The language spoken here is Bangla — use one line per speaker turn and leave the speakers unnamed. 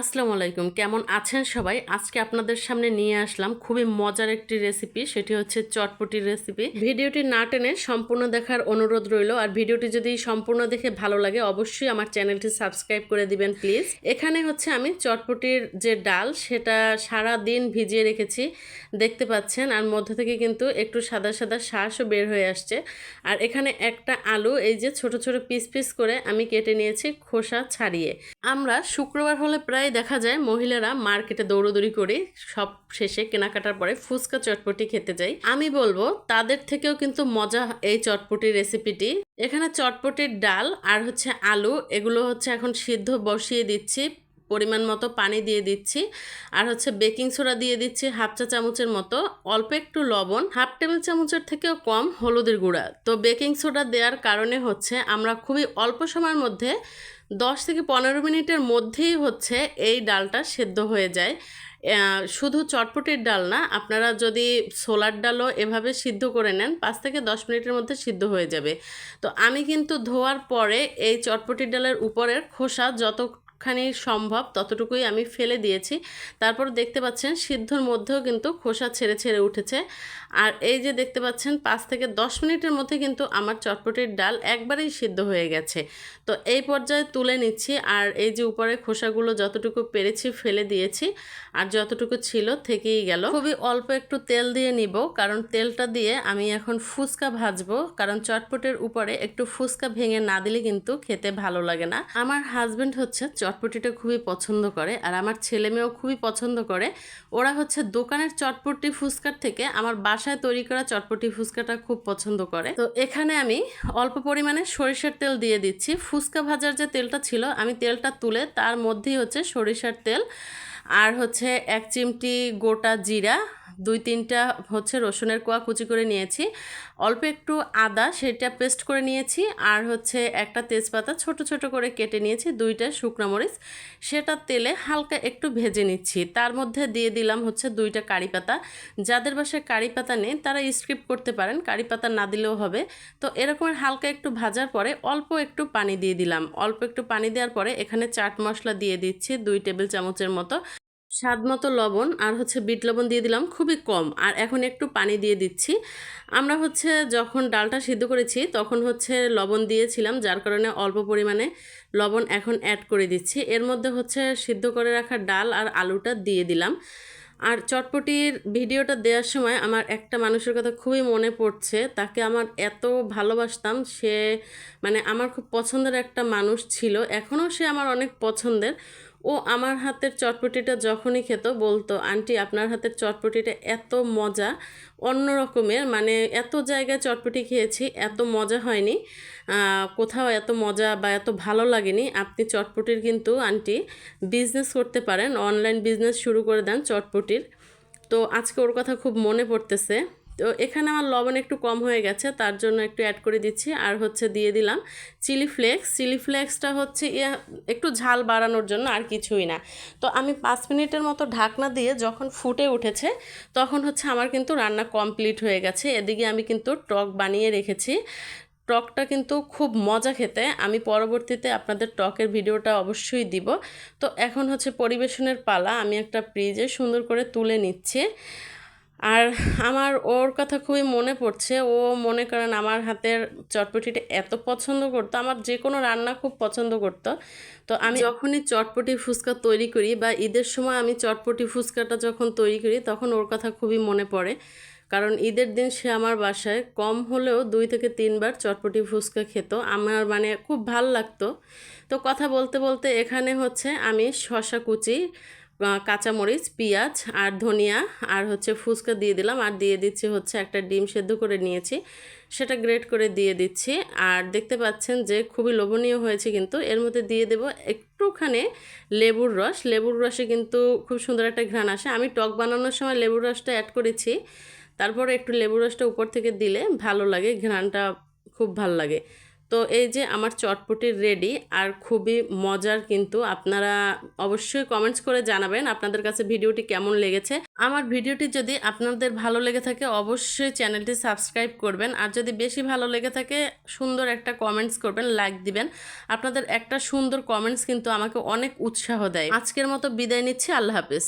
আসসালামু আলাইকুম। কেমন আছেন সবাই? আজকে আপনাদের সামনে নিয়ে আসলাম খুবই মজার একটি রেসিপি সেটি হচ্ছে চটপটির রেসিপি ভিডিওটি না টেনে সম্পূর্ণ দেখার অনুরোধ রইল, আর ভিডিওটি যদি সম্পূর্ণ দেখে ভালো লাগে, অবশ্যই আমার চ্যানেলটি সাবস্ক্রাইব করে দিবেন, প্লিজ। এখানে হচ্ছে আমি চটপটির যে ডাল, সেটা সারা দিন ভিজিয়ে রেখেছি, দেখতে পাচ্ছেন, আর মধ্য থেকে কিন্তু একটু সাদা সাদা শ্বাসও বের হয়ে আসছে। আর এখানে একটা আলু, এই যে ছোট ছোট পিস পিস করে আমি কেটে নিয়েছি খোসা ছাড়িয়ে। আমরা শুক্রবার হলে প্রায় দেখা যায় মহিলারা মার্কেটে দৌড়দৌড়ি করে সব শেষে কেনাকাটার পরে ফুচকা চটপটি খেতে যাই আমি বলব, তাদের থেকেও কিন্তু মজা এই চটপটির রেসিপিটি। এখানে চটপটির ডাল আর হচ্ছে আলু, এগুলো হচ্ছে এখন সিদ্ধ বসিয়ে দিচ্ছি। পরিমাণ মতো পানি দিয়ে দিচ্ছি। আর হচ্ছে বেকিং সোডা দিয়ে দিচ্ছি হাফ চা চামচের মতো। অল্প একটু লবণ, হাফ টেবিল চামচের থেকেও কম হলুদের গুঁড়া। তো বেকিং সোডা দেওয়ার কারণে হচ্ছে আমরা খুবই অল্প সময়ের মধ্যে দশ থেকে পনেরো মিনিটের মধ্যেই হচ্ছে এই ডালটা সেদ্ধ হয়ে যায়। শুধু চটপটির ডাল না, আপনারা যদি সোলার ডালও এভাবে সিদ্ধ করে নেন, পাঁচ থেকে দশ মিনিটের মধ্যে সিদ্ধ হয়ে যাবে। তো আমি কিন্তু ধোয়ার পরে এই চটপটির ডালের উপরের খোসা যত যতখানি সম্ভব ততটুকুই আমি ফেলে দিয়েছি। তারপর দেখতে পাচ্ছেন সিদ্ধর মধ্যেও কিন্তু খোসা ছেড়ে ছেড়ে উঠেছে। আর এই যে দেখতে পাচ্ছেন পাঁচ থেকে দশ মিনিটের মধ্যে কিন্তু আমার চটপটির ডাল একবারেই সিদ্ধ হয়ে গেছে। তো এই পর্যায়ে তুলে নিচ্ছি আর এই যে উপরে খোসাগুলো যতটুকু পেরেছি ফেলে দিয়েছি আর যতটুকু ছিল থেকেই গেল। খুবই অল্প একটু তেল দিয়ে নিব কারণ তেলটা দিয়ে আমি এখন ফুচকা ভাজবো কারণ চটপটের উপরে একটু ফুচকা ভেঙে না দিলে কিন্তু খেতে ভালো লাগে না। আমার হাজব্যান্ড হচ্ছে চটপটিটা খুবই পছন্দ করে আর আমার ছেলে মেয়েও খুবই পছন্দ করে। ওরা হচ্ছে দোকানের চটপটি ফুচকার থেকে আমার বাসায় তৈরি করা চটপটি ফুচকাটা খুব পছন্দ করে। তো এখানে আমি অল্প পরিমাণে সরিষার তেল দিয়ে দিচ্ছি। ফুচকা ভাজার যে তেলটা ছিল, আমি তেলটা তুলে তার মধ্যেই হচ্ছে সরিষার তেল। আর হচ্ছে এক চিমটি গোটা জিরা, দুই তিনটা হচ্ছে রসুনের কোয়া কুচি করে নিয়েছি। অল্প একটু আদা, সেটা পেস্ট করে নিয়েছি আর হচ্ছে একটা তেজপাতা ছোট ছোট করে কেটে নিয়েছি, দুইটা শুকনো মরিচ। সেটা তেলে হালকা একটু ভেজে নিচ্ছি। তার মধ্যে দিয়ে দিলাম হচ্ছে দুইটা কারি পাতা। যাদের বাসায় কারি পাতা নেই, তারা স্ক্রিপ করতে পারেন, কারি পাতা না দিলেও হবে। তো এরকম হালকা একটু ভাজার পরে অল্প একটু পানি দিয়ে দিলাম। অল্প একটু পানি দেওয়ার পরে এখানে চাট মশলা দিয়ে দিচ্ছি দুই টেবিল চামচের মতো। স্বাদ মতো লবণ আর হচ্ছে বিট লবণ দিয়ে দিলাম, খুবই কম। আর এখন একটু পানি দিয়ে দিচ্ছি। আমরা হচ্ছে যখন ডালটা সিদ্ধ করেছি, তখন হচ্ছে লবণ দিয়েছিলাম, যার কারণে অল্প পরিমাণে লবণ এখন অ্যাড করে দিচ্ছি। এর মধ্যে হচ্ছে সিদ্ধ করে রাখা ডাল আর আলুটা দিয়ে দিলাম। আর চটপটির ভিডিওটা দেওয়ার সময় আমার একটা মানুষের কথা খুবই মনে পড়ছে, তাকে আমার এত ভালোবাসতাম, সে মানে আমার খুব পছন্দের একটা মানুষ ছিল। এখনও সে আমার অনেক পছন্দের। ও আমার হাতের চটপটিটা যখনই খেত বলতো, আন্টি, আপনার হাতের চটপটিটা এত মজা, অন্য রকমের মানে এত জায়গায় চটপটি খেয়েছি, এত মজা হয়নি কোথাও এত মজা বা এত ভালো লাগেনি, আপনি চটপটির কিন্তু, আন্টি বিজনেস করতে পারেন অনলাইন বিজনেস শুরু করে দেন চটপটির। তো আজকে ওর কথা খুব মনে পড়তেছে। তো এখানে আমার লবণ একটু কম হয়ে গেছে, তার জন্য একটু অ্যাড করে দিচ্ছি। আর হচ্ছে দিয়ে দিলাম চিলি ফ্লেক্স চিলি ফ্লেক্সটা হচ্ছে একটু ঝাল বাড়ানোর জন্য আর কিছুই না। তো আমি পাঁচ মিনিটের মতো ঢাকনা দিয়ে যখন ফুটে উঠেছে, তখন হচ্ছে আমার কিন্তু রান্না কমপ্লিট হয়ে গেছে। এদিকে আমি কিন্তু টক বানিয়ে রেখেছি। টকটা কিন্তু খুব মজা খেতে। আমি পরবর্তীতে আপনাদের টকের ভিডিওটা অবশ্যই দিব। তো এখন হচ্ছে পরিবেশনের পালা। আমি একটা ফ্রিজে সুন্দর করে তুলে নিচ্ছি। আর আমার ওর কথা খুবই মনে পড়ছে। ও মনে করেন আমার হাতের চটপটিটা এত পছন্দ করতো, আমার যে কোনো রান্না খুব পছন্দ করতো। তো আমি যখনই চটপটি ফুচকা তৈরি করি বা ঈদের সময় আমি চটপটি ফুচকাটা যখন তৈরি করি, তখন ওর কথা খুবই মনে পড়ে। কারণ ঈদের দিন সে আমার বাসায় কম হলেও দুই থেকে তিনবার চটপটি ফুচকা খেত। আমার মানে খুব ভালো লাগতো। তো কথা বলতে বলতে এখানে হচ্ছে আমি শশা কুচি কাঁচামরিচ, পেঁয়াজ আর ধনিয়া আর হচ্ছে ফুচকা দিয়ে দিলাম। আর দিয়ে দিচ্ছি হচ্ছে একটা ডিম সেদ্ধ করে নিয়েছি। সেটা গ্রেট করে দিয়ে দিচ্ছি। আর দেখতে পাচ্ছেন যে খুবই লোভনীয় হয়েছে কিন্তু। এর মধ্যে দিয়ে দেব একটুখানি লেবুর রস। লেবুর রসে কিন্তু খুব সুন্দর একটা ঘ্রাণ আসে। আমি টক বানানোর সময় লেবুর রসটা অ্যাড করেছি। তারপরে একটু লেবুর রসটা উপর থেকে দিলে ভালো লাগে, ঘ্রাণটা খুব ভালো লাগে। তো এই যে আমার চটপটি রেডি আর খুবই মজার কিন্তু আপনারা অবশ্যই কমেন্টস করে জানাবেন আপনাদের কাছে ভিডিওটি কেমন লেগেছে। আমার ভিডিওটি যদি আপনাদের ভালো লেগে থাকে অবশ্যই চ্যানেলটি সাবস্ক্রাইব করবেন আর যদি বেশি ভালো লেগে থাকে সুন্দর একটা কমেন্টস করবেন লাইক দিবেন। আপনাদের একটা সুন্দর কমেন্টস কিন্তু আমাকে অনেক উৎসাহ দেয়। আজকের মতো বিদায় নিচ্ছি, আল্লাহ হাফিজ।